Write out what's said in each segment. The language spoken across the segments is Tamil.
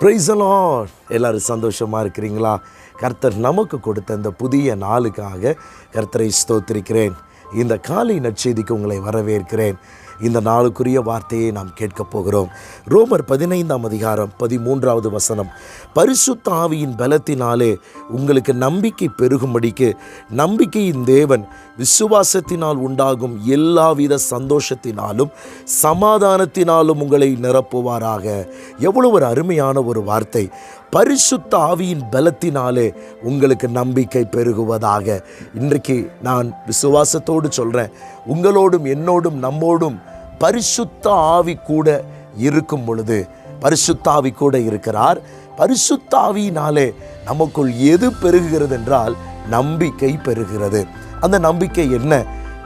பிரைசலான் எல்லோரும் சந்தோஷமாக இருக்கிறீங்களா? கர்த்தர் நமக்கு கொடுத்த இந்த புதிய நாளுக்காக கர்த்தரை ஸ்தோத்திரிக்கிறேன். இந்த காலை நற்செய்திக்கு உங்களை வரவேற்கிறேன். இந்த நாளுக்குரிய வார்த்தையை நாம் கேட்கப் போகிறோம். ரோமர் பதினைந்தாம் அதிகாரம் பதிமூன்றாவது வசனம். பரிசுத்த ஆவியின் பலத்தினாலே உங்களுக்கு நம்பிக்கை பெருகும்படிக்கு நம்பிக்கையின் தேவன் விசுவாசத்தினால் உண்டாகும் எல்லாவித சந்தோஷத்தினாலும் சமாதானத்தினாலும் உங்களை நிரப்புவாராக. எவ்வளவு ஒரு அருமையான ஒரு வார்த்தை. பரிசுத்த ஆவியின் பலத்தினாலே உங்களுக்கு நம்பிக்கை பெருகுவதாக. இன்றைக்கு நான் விசுவாசத்தோடு சொல்கிறேன் உங்களோடும் என்னோடும் நம்மோடும் பரிசுத்த ஆவி கூட இருக்கும் பொழுது பரிசுத்தாவி கூட இருக்கிறார். பரிசுத்தாவினாலே நமக்குள் எது பெருகுகிறது என்றால் நம்பிக்கை பெறுகிறது. அந்த நம்பிக்கை என்ன?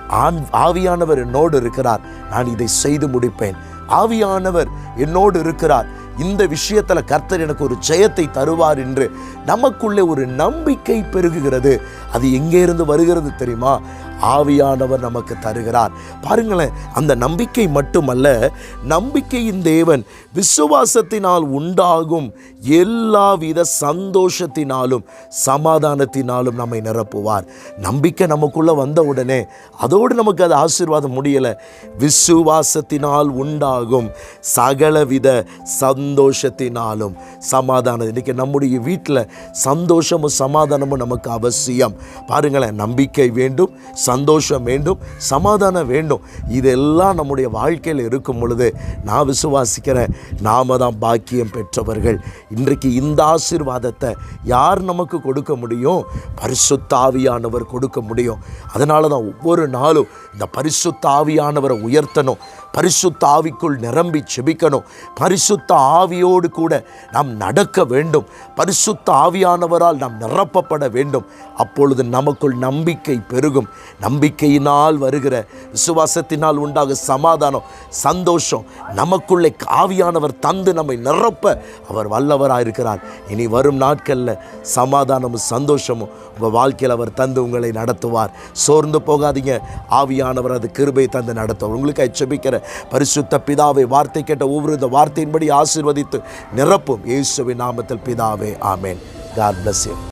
ஆண் ஆவியானவர் என்னோடு இருக்கிறார். நான் இதை செய்து முடிப்பேன். ஆவியானவர் என்னோடு இருக்கிறார். இந்த விஷயத்தில் கர்த்தர் எனக்கு ஒரு ஜெயத்தை தருவார் என்று நமக்குள்ளே ஒரு நம்பிக்கை பெருகுகிறது. அது எங்கே இருந்து வருகிறது தெரியுமா? ஆவியானவர் நமக்கு தருகிறார். பாருங்களேன் அந்த நம்பிக்கை மட்டுமல்ல நம்பிக்கையின் தேவன் விசுவாசத்தினால் உண்டாகும் எல்லாவித சந்தோஷத்தினாலும் சமாதானத்தினாலும் நம்மை நிரப்புவார். நம்பிக்கை நமக்குள்ளே வந்த உடனே அதோடு நமக்கு அது ஆசீர்வாதம் முடியலை. விசுவாசத்தினால் உண்டாகும் சகலவித சந்தோஷத்தினாலும் சமாதானம். இன்றைக்கி நம்முடைய வீட்டில் சந்தோஷமும் சமாதானமும் நமக்கு அவசியம். பாருங்களேன் நம்பிக்கை வேண்டும் சந்தோஷம் வேண்டும் சமாதானம் வேண்டும். இதெல்லாம் நம்முடைய வாழ்க்கையில் இருக்கும் பொழுது நான் விசுவாசிக்கிறேன் நாம தான் பாக்கியம் பெற்றவர்கள். இன்றைக்கு இந்த ஆசீர்வாதத்தை யார் நமக்கு கொடுக்க முடியும்? பரிசுத்தாவியானவர் கொடுக்க முடியும். அதனால தான் ஒவ்வொரு நாளும் இந்த பரிசுத்தாவியானவரை உயர்த்தணும் பரிசுத்த ஆவிக்குள் நிரம்பி செபிக்கணும். பரிசுத்த ஆவியோடு கூட நாம் நடக்க வேண்டும். பரிசுத்த ஆவியானவரால் நாம் நிரப்பப்பட வேண்டும். அப்பொழுது நமக்குள் நம்பிக்கை பெருகும். நம்பிக்கையினால் வருகிற விசுவாசத்தினால் உண்டாக சமாதானம் சந்தோஷம் நமக்குள்ளே ஆவியானவர் தந்து நம்மை நிரப்ப அவர் வல்லவராக இருக்கிறார். இனி வரும் நாட்களில் சமாதானமும் சந்தோஷமும் உங்கள் வாழ்க்கையில் அவர் தந்து உங்களை நடத்துவார். சோர்ந்து போகாதீங்க. ஆவியானவர் அது கிருபை தந்து நடத்துவார். உங்களுக்கு எச்சபிக்கிற பரிசுத்த பிதாவை வார்த்தை கேட்ட ஒவ்வொரு இந்த வார்த்தையின்படி ஆசீர்வதித்து நிரப்பும். இயேசுவின் நாமத்தில் பிதாவே ஆமேன். God bless you